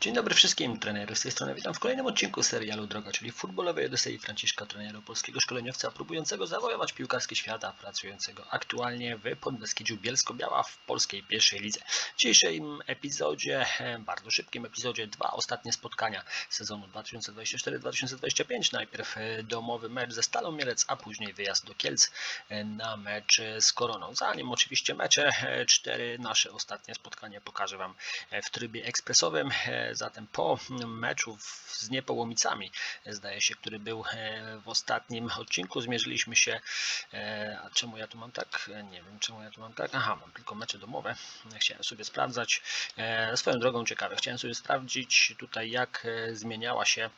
Dzień dobry wszystkim, trenery z tej strony. Witam w kolejnym odcinku serialu Droga, czyli futbolowej Odysei Franciszka, trenera polskiego szkoleniowca próbującego zawojować piłkarskie świata, pracującego aktualnie w Podbeskidziu Bielsko-Biała w polskiej pierwszej lidze. W dzisiejszym epizodzie, e, bardzo szybkim epizodzie, dwa ostatnie spotkania sezonu 2024-2025. Najpierw e, domowy mecz ze Stalą Mielec, a później wyjazd do Kielc e, na mecz z Koroną. Zanim oczywiście mecze, cztery nasze ostatnie spotkania pokażę Wam w trybie ekspresowym. Zatem po meczu w- z Niepołomicami, e, zdaje się, który był e, w ostatnim odcinku, zmierzyliśmy się. e, A czemu ja tu mam tak? Nie wiem, czemu ja tu mam tak. Aha, mam tylko mecze domowe. Chciałem sobie sprawdzać. Swoją drogą ciekawe, chciałem sobie sprawdzić tutaj, jak zmieniała się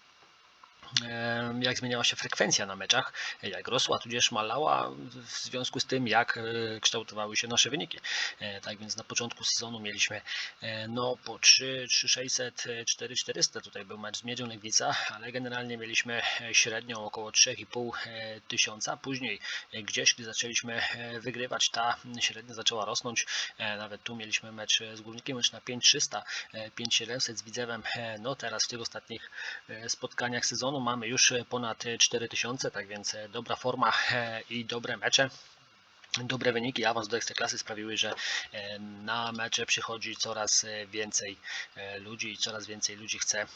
jak zmieniała się frekwencja na meczach, jak rosła tudzież malała w związku z tym, jak e, kształtowały się nasze wyniki. E, Tak więc na początku sezonu mieliśmy e, no po 3, 3600, e, 4400 tutaj był mecz z Miedzią Legnica, ale generalnie mieliśmy średnią około 3,5 e, tysiąca. Później gdzieś, gdy zaczęliśmy wygrywać, ta średnia zaczęła rosnąć. Nawet tu mieliśmy mecz z Górnikiem, mecz na 5300, e, 5700 z Widzewem. No teraz w tych ostatnich spotkaniach sezonu mamy już e, ponad e, 4000, tak więc e, dobra forma e, i dobre mecze. Dobre wyniki, awans do Ekstraklasy sprawiły, że e, na mecze przychodzi coraz e, więcej e, ludzi i coraz więcej ludzi chce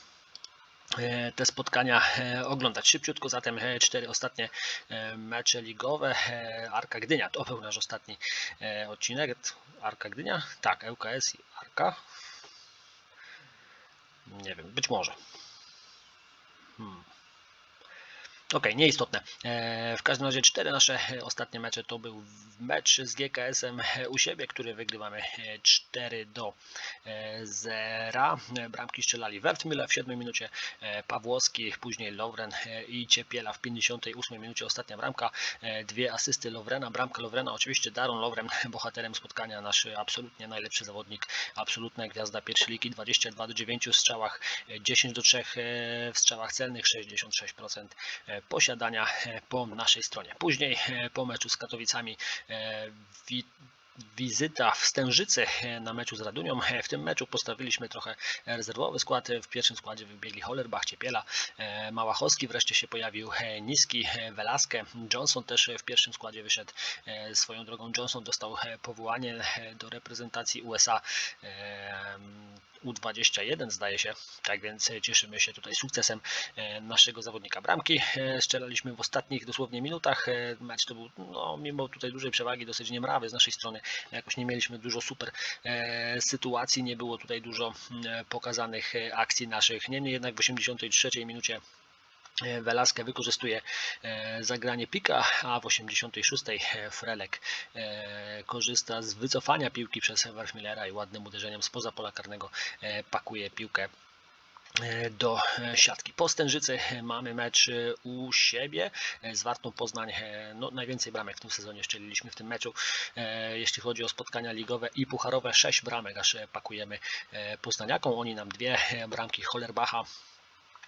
e, te spotkania e, oglądać szybciutko. Zatem e, cztery ostatnie e, mecze ligowe. E, Arka Gdynia to był nasz ostatni e, odcinek. Arka Gdynia? Tak, ŁKS i Arka. Nie wiem, być może. Hmm. Okej, nieistotne. E, W każdym razie cztery nasze e, ostatnie mecze to był mecz z GKS-em e, u siebie, który wygrywamy e, 4 do 0. Bramki strzelali Wertmüller w 7 minucie, Pawłowski, później Lovren e, i Ciepiela w 58 minucie ostatnia bramka. Dwie asysty Lovrena, bramka Lovrena, oczywiście Daron Lovren, bohaterem spotkania, nasz absolutnie najlepszy zawodnik, absolutna gwiazda pierwszej ligi, 22 do 9 w strzałach, e, 10 do 3 e, w strzałach celnych, 66% e, posiadania e, po naszej stronie. Później e, po meczu z Katowicami e, wi wizyta w Stężycy na meczu z Radunią. W tym meczu postawiliśmy trochę rezerwowy skład. W pierwszym składzie wybiegli Hollerbach, Ciepiela, Małachowski, wreszcie się pojawił Niski, Velasque, Johnson też w pierwszym składzie wyszedł. Swoją drogą Johnson dostał powołanie do reprezentacji USA U21 zdaje się, tak więc e, cieszymy się tutaj sukcesem e, naszego zawodnika. Bramki e, strzelaliśmy w ostatnich dosłownie minutach. Mecz to był, no, mimo tutaj dużej przewagi, dosyć niemrawy z naszej strony. Jakoś nie mieliśmy dużo super sytuacji, nie było tutaj dużo mm, pokazanych akcji naszych. Niemniej jednak w 83 minucie Velasque wykorzystuje e, zagranie pika, a w 86 e, Frelek e, korzysta z wycofania piłki przez Werfmillera i ładnym uderzeniem spoza pola karnego e, pakuje piłkę e, do e, siatki. Po Stężycy e, mamy mecz e, u siebie e, z Wartą Poznań. E, No, najwięcej bramek w tym sezonie strzeliliśmy w tym meczu. E, Jeśli chodzi o spotkania ligowe i pucharowe, 6 bramek aż e, pakujemy e, Poznaniakom. Oni nam dwie e, bramki Hollerbacha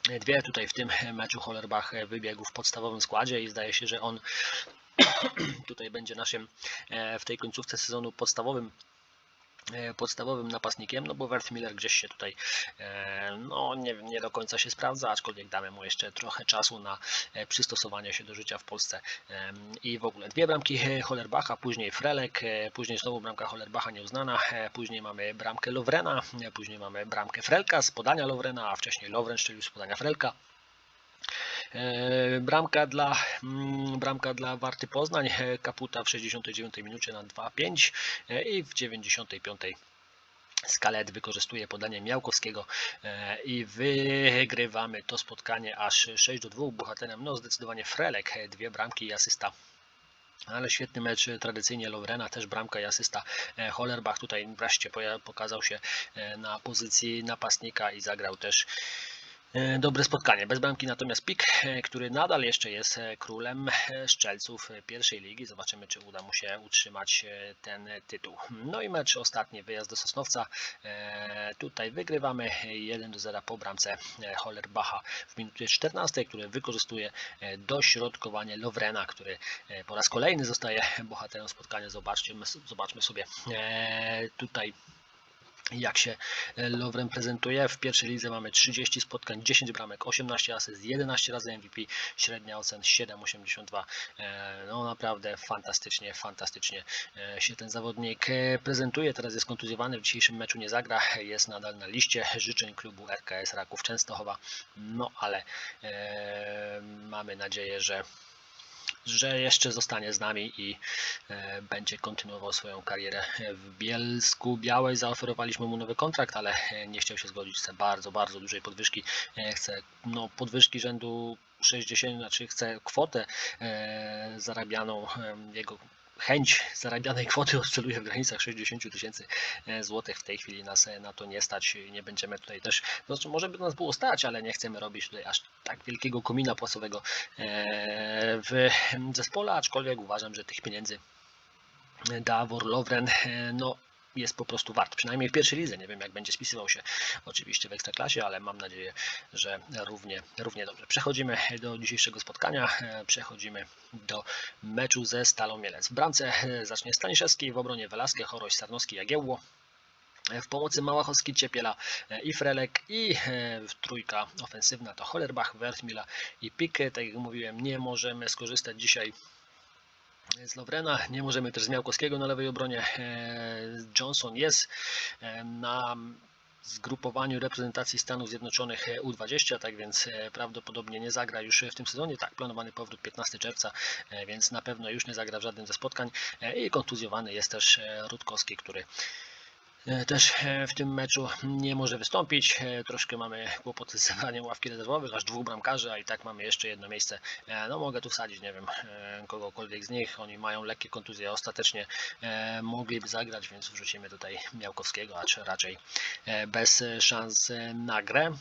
Dwie tutaj w tym meczu Hollerbach wybiegł w podstawowym składzie i zdaje się, że on tutaj będzie naszym e, w tej końcówce sezonu podstawowym podstawowym napastnikiem, no bo Wertmiller gdzieś się tutaj e, no nie, nie do końca się sprawdza, aczkolwiek damy mu jeszcze trochę czasu na e, przystosowanie się do życia w Polsce i w ogóle dwie bramki e, Hollerbacha, później Frelek, e, później znowu bramka Hollerbacha nieuznana, e, później mamy bramkę Lovrena, e, później mamy bramkę Frelka z podania Lovrena, a wcześniej Lovren strzelił z podania Frelka. E, Bramka dla, mm, bramka dla Warty Poznań, e, Kaputa w 69 minucie na 2-5 e, i w 95 Skalet wykorzystuje podanie Miałkowskiego i wygrywamy to spotkanie aż 6 do 2. Bohaterem no zdecydowanie Frelek, dwie bramki i asysta ale świetny mecz tradycyjnie Lovrena, też bramka i asysta. Hollerbach tutaj wreszcie pokazał się na pozycji napastnika i zagrał też Dobre spotkanie. Bez bramki natomiast Pik, e, który nadal jeszcze jest e, królem e, szczelców e, pierwszej ligi. Zobaczymy, czy uda mu się utrzymać e, ten tytuł. No i mecz ostatni, wyjazd do Sosnowca. E, Tutaj wygrywamy 1 do 0 po bramce e, Hollerbacha w minucie 14, który wykorzystuje e, dośrodkowanie Lovrena, który e, po raz kolejny zostaje bohaterem spotkania. Zobaczcie, zobaczmy sobie e, tutaj jak się e, Lovren prezentuje. W pierwszej lidze mamy 30 spotkań, 10 bramek, 18 asyst, 11 razy MVP, średnia ocen 7,82. E, No naprawdę fantastycznie, fantastycznie e, się ten zawodnik prezentuje. Teraz jest kontuzjowany, w dzisiejszym meczu nie zagra, jest nadal na liście życzeń klubu RKS Raków Częstochowa. No ale mamy nadzieję, że że jeszcze zostanie z nami i e, będzie kontynuował swoją karierę w Bielsku Białej. Zaoferowaliśmy mu nowy kontrakt, ale e, nie chciał się zgodzić. Chce bardzo, bardzo dużej podwyżki. E, chce no, podwyżki rzędu 60, znaczy chce kwotę zarabianą jego chęć zarabianej kwoty oscyluje w granicach 60 tysięcy e, złotych. W tej chwili nas e, na to nie stać. Nie będziemy tutaj też, znaczy może by nas było stać, ale nie chcemy robić tutaj aż tak wielkiego komina płacowego e, w zespole, aczkolwiek uważam, że tych pieniędzy Davor Lovren no, jest po prostu wart, przynajmniej w pierwszej lidze. Nie wiem, jak będzie spisywał się oczywiście w Ekstraklasie, ale mam nadzieję, że równie, równie dobrze. Przechodzimy do dzisiejszego spotkania, przechodzimy do meczu ze Stalą Mielec. W bramce e, zacznie Staniszewski, w obronie Welaskie, Choroś, Sarnowski, Jagiełło. W pomocy Małachowski, Ciepiela e, i Frelek i e, trójka ofensywna to Hollerbach, Wertmila i Pique. Tak jak mówiłem, nie możemy skorzystać dzisiaj z Lowrena, nie możemy też z Miałkowskiego na lewej obronie. E, Johnson jest e, na zgrupowaniu reprezentacji Stanów Zjednoczonych e, U20, tak więc prawdopodobnie nie zagra już w tym sezonie. Tak, planowany powrót 15 czerwca, więc na pewno już nie zagra w żadnym ze spotkań. I kontuzjowany jest też Rutkowski, który też e, w tym meczu nie może wystąpić. E, Troszkę mamy kłopoty z zebraniem ławki rezerwowych, aż dwóch bramkarzy, a i tak mamy jeszcze jedno miejsce. E, No mogę tu wsadzić, nie wiem, e, kogokolwiek z nich. Oni mają lekkie kontuzje, ostatecznie e, mogliby zagrać, więc wrzucimy tutaj Miałkowskiego, a czy raczej e, bez e, szans e, na grę.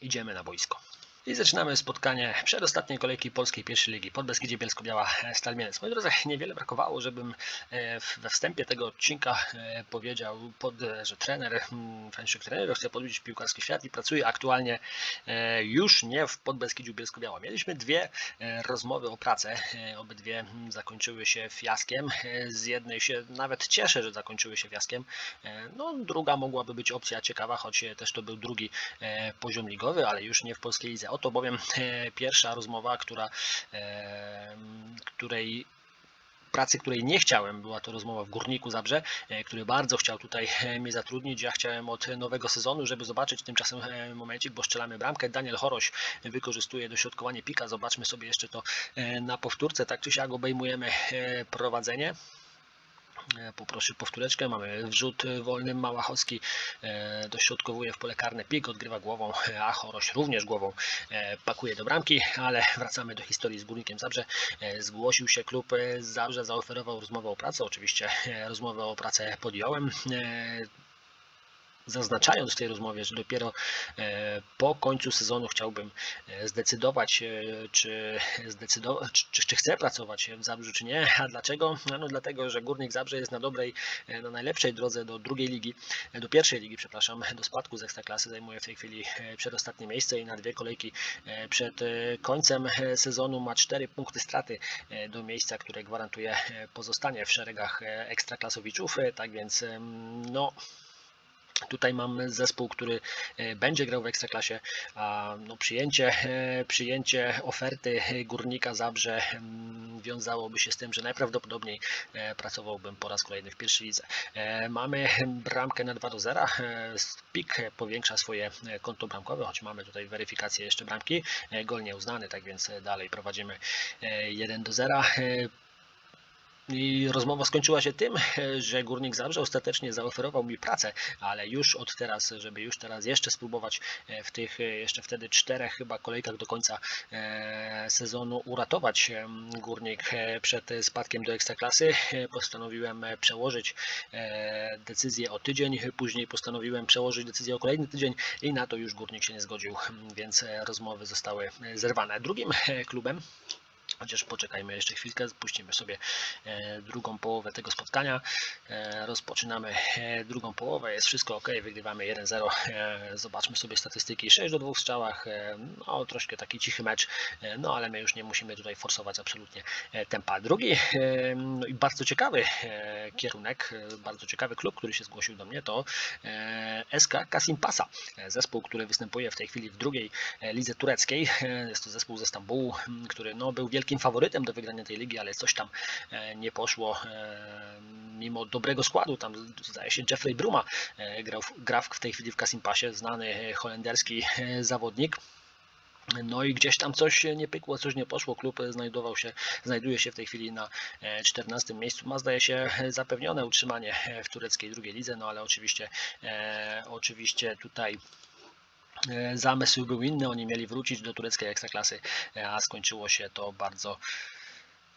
Idziemy na boisko. I zaczynamy spotkanie przedostatniej kolejki polskiej pierwszej ligi Podbeskidzie Bielsko-Biała Stal Mielec. Moi drodzy, niewiele brakowało, żebym e, we wstępie tego odcinka e, powiedział, pod, e, że trener, mm, Franciszek trener chce podbić piłkarski świat i pracuje aktualnie e, już nie w Podbeskidziu Bielsko-Biała. Mieliśmy dwie e, rozmowy o pracę, e, obydwie mm, zakończyły się fiaskiem. E, Z jednej się nawet cieszę, że zakończyły się fiaskiem. E, No, druga mogłaby być opcja ciekawa, choć e, też to był drugi e, poziom ligowy, ale już nie w polskiej lidze. Oto bowiem e, pierwsza rozmowa, która, e, której pracy, której nie chciałem, była to rozmowa w Górniku Zabrze, e, który bardzo chciał tutaj mnie zatrudnić. Ja chciałem od nowego sezonu, żeby zobaczyć tymczasem momencik, bo strzelamy bramkę. Daniel Choroś wykorzystuje dośrodkowanie pika. Zobaczmy sobie jeszcze to na powtórce. Tak czy siak obejmujemy prowadzenie. E, Poproszę powtóreczkę. Mamy wrzut wolny. Małachowski e, dośrodkowuje w pole karne pik, odgrywa głową, a Choroś również głową e, pakuje do bramki, ale wracamy do historii z Górnikiem Zabrze. Zgłosił się klub Zabrze, zaoferował rozmowę o pracę. Oczywiście rozmowę o pracę podjąłem. Zaznaczając w tej rozmowie, że dopiero e, po końcu sezonu chciałbym e, zdecydować, czy, czy, czy chcę pracować w Zabrzu, czy nie. A dlaczego? No dlatego, że Górnik Zabrze jest na dobrej, e, na najlepszej drodze do drugiej ligi, do pierwszej ligi, przepraszam, do spadku z Ekstraklasy. Zajmuje w tej chwili przedostatnie miejsce i na dwie kolejki przed końcem sezonu ma cztery punkty straty do miejsca, które gwarantuje pozostanie w szeregach ekstraklasowiczów. Tak więc no Tutaj mam zespół, który e, będzie grał w Ekstraklasie, no przyjęcie, e, przyjęcie oferty Górnika Zabrze mm, wiązałoby się z tym, że najprawdopodobniej e, pracowałbym po raz kolejny w pierwszej lidze. Mamy bramkę na 2 do 0. e, Pik powiększa swoje konto bramkowe, choć mamy tutaj weryfikację jeszcze bramki. Gol nieuznany, tak więc dalej prowadzimy e, 1 do 0. I rozmowa skończyła się tym, że Górnik Zabrze ostatecznie zaoferował mi pracę, ale już od teraz, żeby już teraz jeszcze spróbować e, w tych e, jeszcze wtedy czterech chyba kolejkach do końca e, sezonu uratować Górnik przed spadkiem do Ekstraklasy, postanowiłem przełożyć decyzję o tydzień, później postanowiłem przełożyć decyzję o kolejny tydzień i na to już Górnik się nie zgodził, więc rozmowy zostały zerwane. Drugim klubem Chociaż poczekajmy jeszcze chwilkę, spuścimy sobie e, drugą połowę tego spotkania. E, rozpoczynamy e, drugą połowę, jest wszystko ok, wygrywamy 1-0. E, zobaczmy sobie statystyki 6 do 2 w strzałach. No, troszkę taki cichy mecz, no ale my już nie musimy tutaj forsować absolutnie tempa. Drugi no i bardzo ciekawy kierunek, bardzo ciekawy klub, który się zgłosił do mnie, to SK Kasim Pasa. E, Zespół, który występuje w tej chwili w drugiej lidze tureckiej. Jest to zespół ze Stambułu, który no, był wielkim faworytem do wygrania tej ligi, ale coś tam e, nie poszło e, mimo dobrego składu. Tam zdaje się Jeffrey Bruma e, grał, gra w tej chwili w Kasim Pasie, znany holenderski zawodnik. No i gdzieś tam coś nie pykło, coś nie poszło. Klub znajdował się, znajduje się w tej chwili na e, 14 miejscu. Ma zdaje się zapewnione utrzymanie w tureckiej drugiej lidze, no ale oczywiście, oczywiście tutaj zamysł był inny. Oni mieli wrócić do tureckiej ekstraklasy, e, a skończyło się to bardzo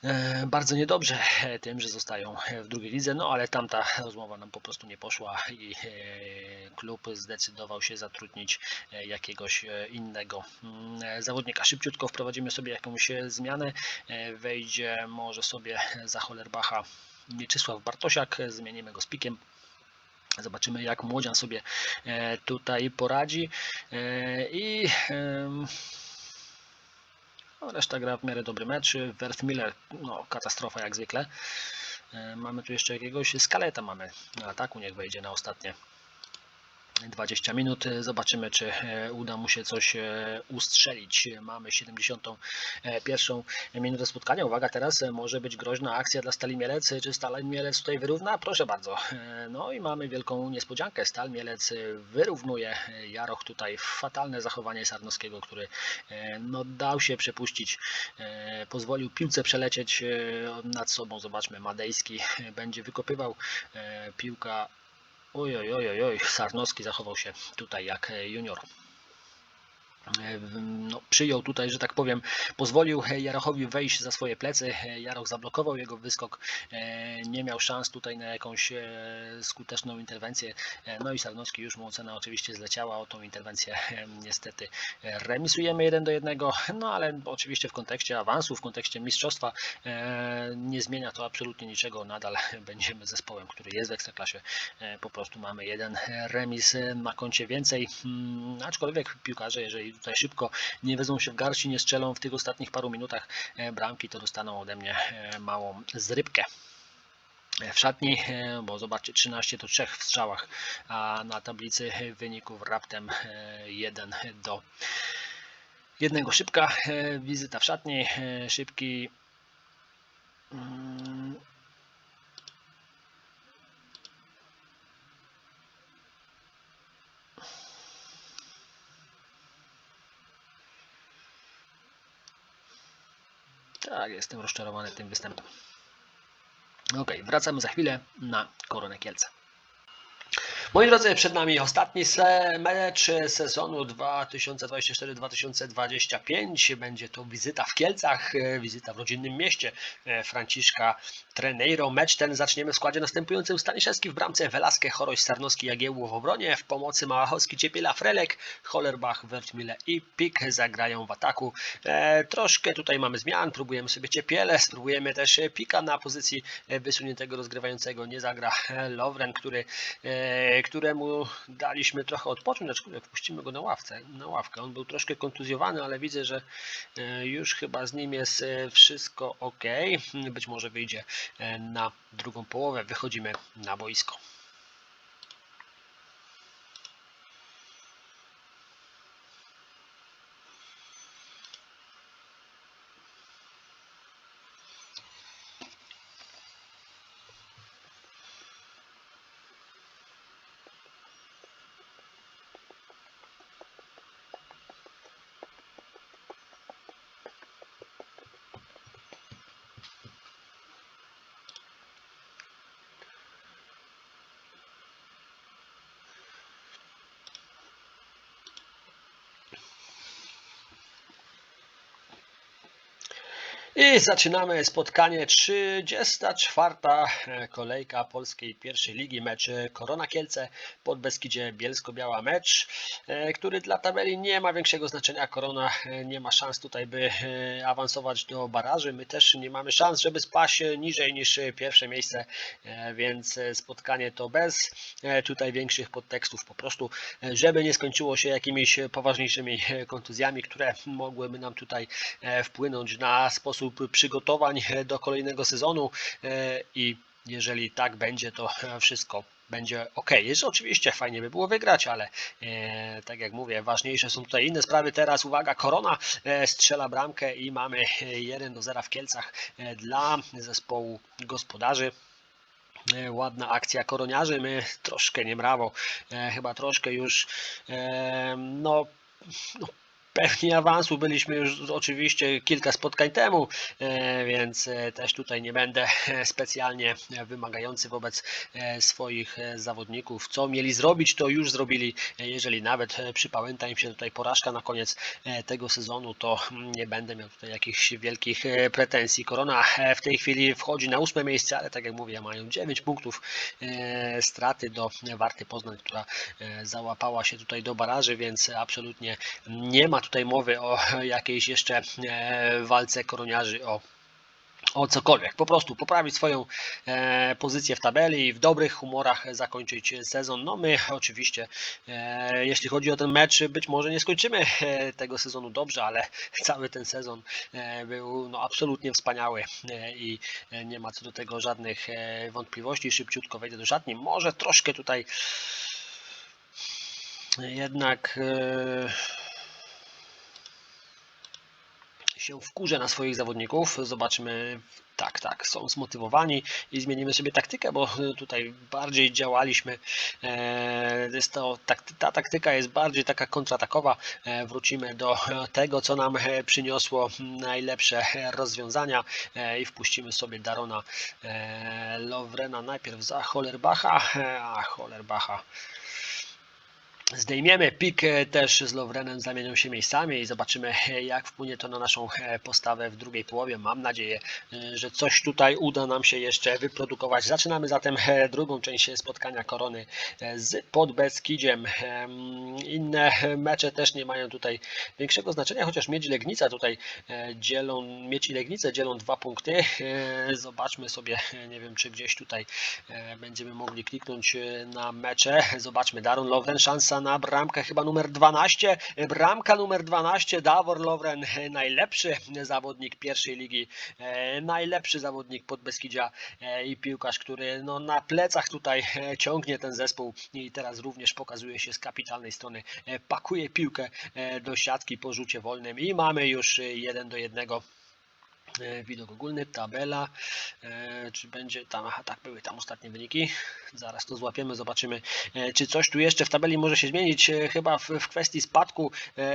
e, bardzo niedobrze e, tym, że zostają e, w drugiej lidze, no ale tamta rozmowa nam po prostu nie poszła i e, klub zdecydował się zatrudnić e, jakiegoś e, innego mm, e, zawodnika. Szybciutko wprowadzimy sobie jakąś e, zmianę. E, Wejdzie może sobie za Hollerbacha Mieczysław Bartosiak, e, zmienimy go z pikiem. Zobaczymy, jak młodzian sobie e, tutaj poradzi. E, I no, reszta gra w miarę dobry mecz. Werth Miller, no katastrofa jak zwykle. E, Mamy tu jeszcze jakiegoś skaleta mamy na ataku, niech wejdzie na ostatnie 20 minut. Zobaczymy, czy e, uda mu się coś e, ustrzelić. Mamy 71 minutę spotkania. Uwaga, teraz e, może być groźna akcja dla Stali Mielec. Czy Stal Mielec tutaj wyrówna? Proszę bardzo. No i mamy wielką niespodziankę. Stal Mielec wyrównuje. Jaroch tutaj fatalne zachowanie Sarnowskiego, który no, dał się przepuścić. Pozwolił piłce przelecieć nad sobą. Zobaczmy, Madejski będzie wykopywał. Piłka Oj, oj, oj, Sarnowski zachował się tutaj jak junior. E, No, przyjął tutaj, że tak powiem, pozwolił e, Jarochowi wejść za swoje plecy. E, Jaroch zablokował jego wyskok, nie miał szans tutaj na jakąś skuteczną interwencję. No i Sarnowski już mu ocena oczywiście zleciała o tą interwencję. Niestety remisujemy 1 do 1, no ale oczywiście w kontekście awansu, w kontekście mistrzostwa nie zmienia to absolutnie niczego. Nadal będziemy zespołem, który jest w Ekstraklasie. Po prostu mamy jeden remis na koncie więcej. Mm, Aczkolwiek piłkarze, jeżeli tutaj szybko nie wezmą się w garści, nie strzelą w tych ostatnich paru minutach e, bramki, to dostaną ode mnie e, małą zrybkę w szatni, e, bo zobaczcie 13 to 3 w strzałach, a na tablicy wyników raptem e, 1 do jednego szybka. E, Wizyta w szatni, e, szybki. Tak, jestem rozczarowany tym występem. Ok, wracamy za chwilę na Koronę Kielce. Moi drodzy, przed nami ostatni mecz sezonu 2024-2025. Będzie to wizyta w Kielcach, wizyta w rodzinnym mieście e, Franciszka Treneiro. Mecz ten zaczniemy w składzie następującym. Staniszewski w bramce, Velasque, Choroś, Sarnowski, Jagiełło w obronie. W pomocy Małachowski, Ciepiela, Frelek, Hollerbach, Wertmille i Pik zagrają w ataku. E, troszkę tutaj mamy zmian, próbujemy sobie Ciepiele, spróbujemy też Pika na pozycji e, wysuniętego rozgrywającego. Nie zagra Lovren, który któremu daliśmy trochę odpocząć, aczkolwiek wpuścimy go na ławce, na ławkę. On był troszkę kontuzjowany, ale widzę, że e, już chyba z nim jest e, wszystko ok. Być może wyjdzie e, na drugą połowę. Wychodzimy na boisko. I zaczynamy spotkanie 34. kolejka polskiej pierwszej ligi, mecz Korona Kielce pod Beskidzie Bielsko-Biała mecz, e, który dla tabeli nie ma większego znaczenia. Korona e, nie ma szans tutaj, by e, awansować do baraży. My też nie mamy szans, żeby spaść niżej niż pierwsze miejsce, więc spotkanie to bez tutaj większych podtekstów. Po prostu, żeby nie skończyło się jakimiś poważniejszymi kontuzjami, które mogłyby nam tutaj wpłynąć na sposób sposób przygotowań do kolejnego sezonu e, i jeżeli tak będzie, to wszystko będzie ok. Jest oczywiście fajnie by było wygrać, ale e, tak jak mówię, ważniejsze są tutaj inne sprawy. Teraz uwaga, Korona e, strzela bramkę i mamy 1 do 0 w Kielcach e, dla zespołu gospodarzy. E, ładna akcja koroniarzy, my troszkę nie brawo, e, chyba troszkę już no, no Pewnie awansu byliśmy już oczywiście kilka spotkań temu, e, więc e, też tutaj nie będę specjalnie wymagający wobec e, swoich zawodników. Co mieli zrobić, to już zrobili. Jeżeli nawet przypamięta im się tutaj porażka na koniec tego sezonu, to nie będę miał tutaj jakichś wielkich pretensji. Korona w tej chwili wchodzi na ósme miejsce, ale tak jak mówię, mają 9 punktów straty do Warty Poznań, która załapała się tutaj do baraży, więc absolutnie nie ma tutaj mowy o jakiejś jeszcze e, walce koroniarzy, o o cokolwiek, po prostu poprawić swoją e, pozycję w tabeli i w dobrych humorach zakończyć sezon. No my oczywiście, e, jeśli chodzi o ten mecz, być może nie skończymy e, tego sezonu dobrze, ale cały ten sezon e, był no, absolutnie wspaniały e, i nie ma co do tego żadnych wątpliwości. Szybciutko wejdę do szatni. Może troszkę tutaj jednak się wkurzę na swoich zawodników. Zobaczymy, tak, tak, są zmotywowani i zmienimy sobie taktykę, bo tutaj bardziej działaliśmy. E, jest to, ta taktyka jest bardziej taka kontratakowa. E, wrócimy do tego, co nam przyniosło najlepsze rozwiązania e, i wpuścimy sobie Darona Lovrena najpierw za Hollerbacha, a Hollerbacha Zdejmiemy pik też z Lovrenem, zamienią się miejscami i zobaczymy jak wpłynie to na naszą e, postawę w drugiej połowie. Mam nadzieję, e, że coś tutaj uda nam się jeszcze wyprodukować. Zaczynamy zatem e, drugą część spotkania Korony z Podbeskidziem. Inne mecze też nie mają tutaj większego znaczenia, chociaż Miedź Legnica tutaj dzielą, Miedź i dzielą dwa punkty. Zobaczmy sobie, nie wiem czy gdzieś tutaj będziemy mogli kliknąć na mecze. Zobaczmy, Daron Lovren, szansa na bramkę chyba numer 12. Bramka numer 12, Davor Lovren, najlepszy zawodnik pierwszej ligi, e, najlepszy zawodnik Podbeskidzia e, i piłkarz, który no, na plecach tutaj e, ciągnie ten zespół i teraz również pokazuje się z kapitalnej strony. Pakuje piłkę do siatki po rzucie wolnym i mamy już 1 do 1 E, widok ogólny, tabela, e, czy będzie tam, aha, tak były tam ostatnie wyniki, zaraz to złapiemy, zobaczymy, e, czy coś tu jeszcze w tabeli może się zmienić, chyba w, w kwestii spadku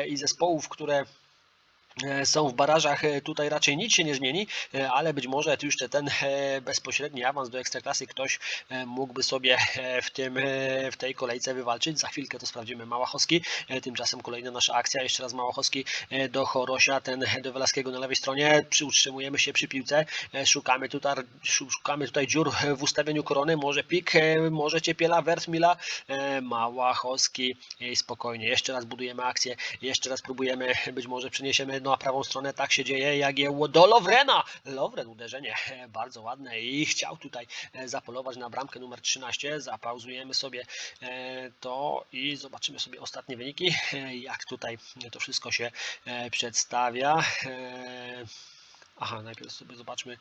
i zespołów, które E, są w barażach, e, tutaj raczej nic się nie zmieni, e, ale być może już ten bezpośredni awans do Ekstraklasy ktoś mógłby sobie w, tym, w tej kolejce wywalczyć. Za chwilkę to sprawdzimy Małachowski, tymczasem kolejna nasza akcja, jeszcze raz Małachowski do Chorosia, ten do Welaskiego na lewej stronie, utrzymujemy się przy piłce, szukamy tutaj, szukamy tutaj dziur w ustawieniu korony, może pik, może Ciepiela, Wertmila, Małachowski spokojnie, jeszcze raz budujemy akcję, jeszcze raz próbujemy, być może przeniesiemy na prawą stronę tak się dzieje, jak je do Lowrena. Lowren uderzenie bardzo ładne i chciał tutaj e, zapolować na bramkę numer 13. Zapauzujemy sobie e, to i zobaczymy sobie ostatnie wyniki, e, jak tutaj to wszystko się przedstawia. Aha, najpierw sobie zobaczmy,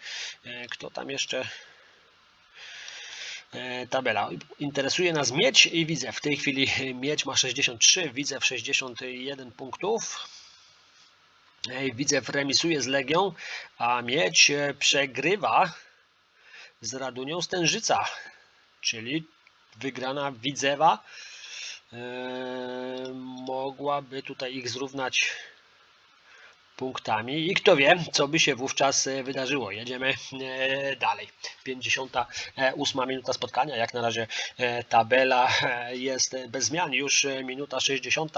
kto tam jeszcze tabela. Interesuje nas Miedź i widzę w tej chwili Miedź ma 63, widzę w 61 punktów. Widzew remisuje z Legią, a Miedź e, przegrywa z Radunią Stężyca, czyli wygrana Widzewa. E, mogłaby tutaj ich zrównać punktami i kto wie, co by się wówczas e, wydarzyło. Jedziemy e, dalej. 58 minuta spotkania, jak na razie e, tabela jest bez zmian, już minuta 60,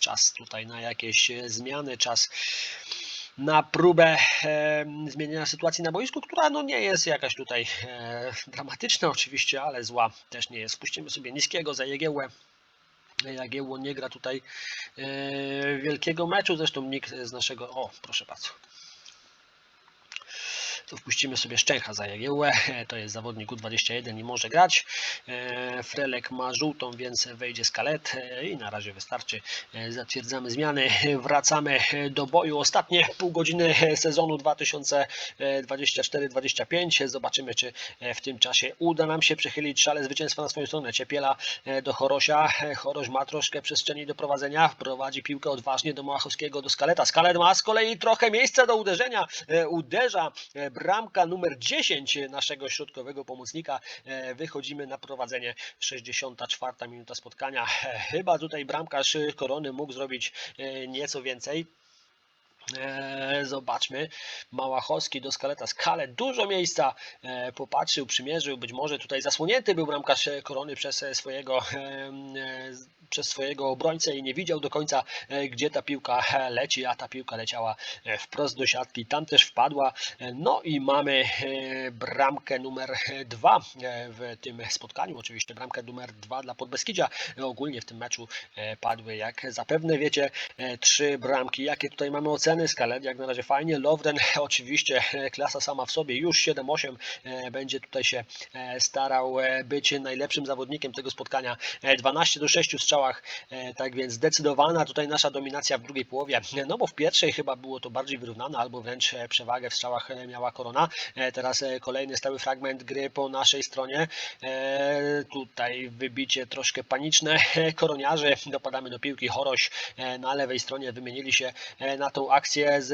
czas tutaj na jakieś zmiany, czas na próbę zmienienia sytuacji na boisku, która no nie jest jakaś tutaj dramatyczna oczywiście, ale zła też nie jest. Spuścimy sobie niskiego za Jegiełę. Jagiełło nie gra tutaj e, wielkiego meczu, zresztą nikt z naszego... O, proszę bardzo. To wpuścimy sobie Szczęcha za Jagiełłę, to jest zawodnik U21 i może grać. E, Frelek ma żółtą, więc wejdzie z kalet e, i na razie wystarczy. E, Zatwierdzamy zmiany, wracamy do boju. Ostatnie pół godziny sezonu 2024-25. Zobaczymy, czy w tym czasie uda nam się przechylić szale zwycięstwa na swoją stronę. Ciepiela do Chorosia. Choroś ma troszkę przestrzeni do prowadzenia. Wprowadzi piłkę odważnie do Małachowskiego, do Skaleta. Skalet ma z kolei trochę miejsca do uderzenia. Uderza bramka numer 10 naszego środkowego pomocnika. E, Wychodzimy na prowadzenie 64 minuta spotkania. E, Chyba tutaj bramkarz Korony mógł zrobić e, nieco więcej. Zobaczmy, Małachowski do Skaleta, Skale, dużo miejsca, popatrzył, przymierzył, być może tutaj zasłonięty był bramkarz Korony przez swojego, przez swojego obrońcę i nie widział do końca, e, gdzie ta piłka e, leci, a ta piłka leciała e, wprost do siatki, tam też wpadła, no i mamy bramkę numer dwa w tym spotkaniu, oczywiście bramkę numer dwa dla Podbeskidzia, ogólnie w tym meczu padły, jak zapewne wiecie, trzy bramki, jakie tutaj mamy oceny, Skalet jak na razie fajnie, Lovren oczywiście klasa sama w sobie, już 7-8 e, będzie tutaj się starał być najlepszym zawodnikiem tego spotkania, E, 12 do 6 w strzałach, e, tak więc zdecydowana tutaj nasza dominacja w drugiej połowie, no bo w pierwszej chyba było to bardziej wyrównane, albo wręcz e, przewagę w strzałach e, miała Korona, teraz kolejny stały fragment gry po naszej stronie, tutaj wybicie troszkę paniczne, koroniarze, dopadamy do piłki, Choroś na lewej stronie wymienili się na tą akcję z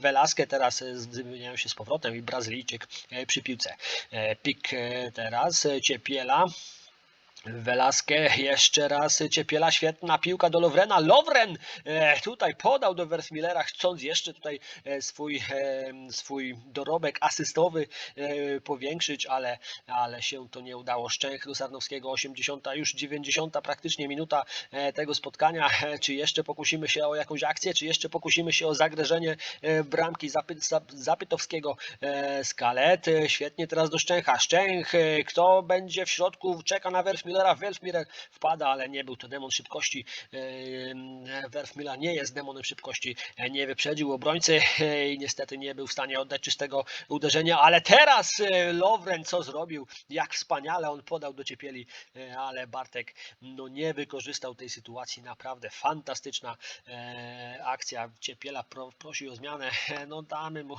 Velasquez, teraz wymieniają się z powrotem i Brazylijczyk przy piłce. Pik teraz, Ciepiela. Velasquez jeszcze raz Ciepiela, świetna piłka do Lovrena. Lovren e, tutaj podał do Wersmillera, chcąc jeszcze tutaj e, swój, e, swój dorobek asystowy powiększyć, ale, ale się to nie udało. Szczęch do Sarnowskiego, 80, już 90 praktycznie minuta tego spotkania. Czy jeszcze pokusimy się o jakąś akcję, czy jeszcze pokusimy się o zagrożenie bramki Zapy, Zap- Zapytowskiego Skalet. Świetnie teraz do Szczęcha. Szczęch, kto będzie w środku, czeka na Werfmillera. Werfmiller wpada, ale nie był to demon szybkości. E, Werfmiller nie jest demonem szybkości. E, Nie wyprzedził obrońcy e, i niestety nie był w stanie oddać czystego uderzenia, ale teraz e, Lovren co zrobił? Jak wspaniale on podał do Ciepieli, ale Bartek no nie wykorzystał tej sytuacji. Naprawdę fantastyczna akcja. Ciepiela pro, prosi o zmianę. No damy mu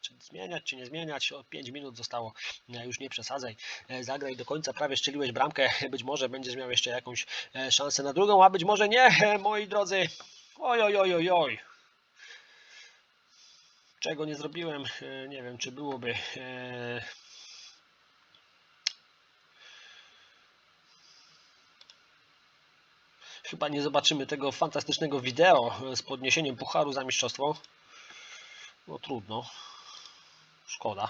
czy zmieniać, czy nie zmieniać. O 5 minut zostało, e, już nie przesadzaj. E, Zagraj do końca, prawie szczeliłeś bramkę. Być może będziesz miał jeszcze jakąś e, szansę na drugą, a być może nie, moi drodzy. Oj, oj, oj, oj, oj. Czego nie zrobiłem, nie wiem, czy byłoby. Chyba nie zobaczymy tego fantastycznego wideo z podniesieniem pucharu za mistrzostwo. No trudno. Szkoda.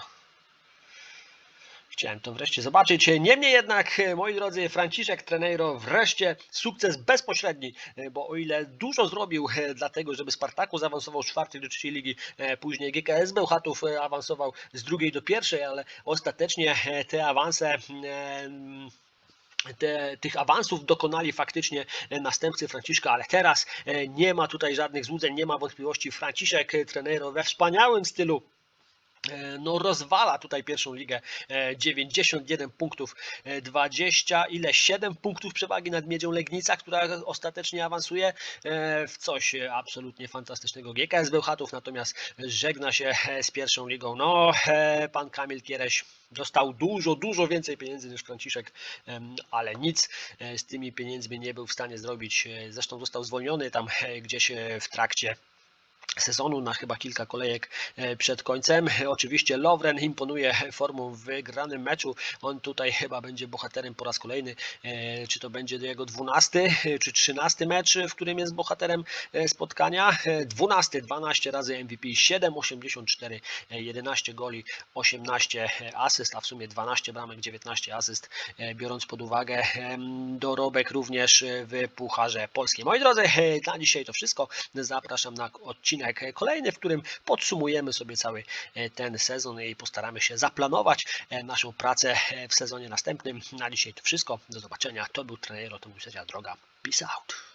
Chciałem to wreszcie zobaczyć. Niemniej jednak, moi drodzy, Franciszek Treneiro wreszcie sukces bezpośredni, bo o ile dużo zrobił e, dla tego, żeby Spartaku zaawansował z czwartej do trzeciej ligi, e, później GKS Bełchatów e, awansował z drugiej do pierwszej, ale ostatecznie te awanse te, tych awansów dokonali faktycznie następcy Franciszka, ale teraz nie ma tutaj żadnych złudzeń, nie ma wątpliwości. Franciszek Trenero we wspaniałym stylu no rozwala tutaj pierwszą ligę. E, 91 punktów, e, 20 ile 7 punktów przewagi nad Miedzią Legnica, która ostatecznie awansuje e, w coś e, absolutnie fantastycznego. GKS Bełchatów natomiast żegna się e, z pierwszą ligą. No, e, pan Kamil Kiereś dostał dużo, dużo więcej pieniędzy niż Franciszek, ale nic e, z tymi pieniędzmi nie był w stanie zrobić. E, Zresztą został zwolniony tam e, gdzieś e, w trakcie sezonu na chyba kilka kolejek e, przed końcem. Oczywiście Lovren imponuje formą w wygranym meczu. On tutaj chyba będzie bohaterem po raz kolejny. E, Czy to będzie jego 12 czy 13 mecz, w którym jest bohaterem e, spotkania? E, 12, 12 razy MVP, 7, 84, e, 11 goli, 18 asyst, a w sumie 12 bramek, 19 asyst, e, biorąc pod uwagę dorobek również w Pucharze Polskim. Moi drodzy, e, na dzisiaj to wszystko. Zapraszam na odcinek odcinek kolejny, w którym podsumujemy sobie cały e, ten sezon i postaramy się zaplanować e, naszą pracę e, w sezonie następnym. Na dzisiaj to wszystko. Do zobaczenia. To był trener, to był Droga. Peace out.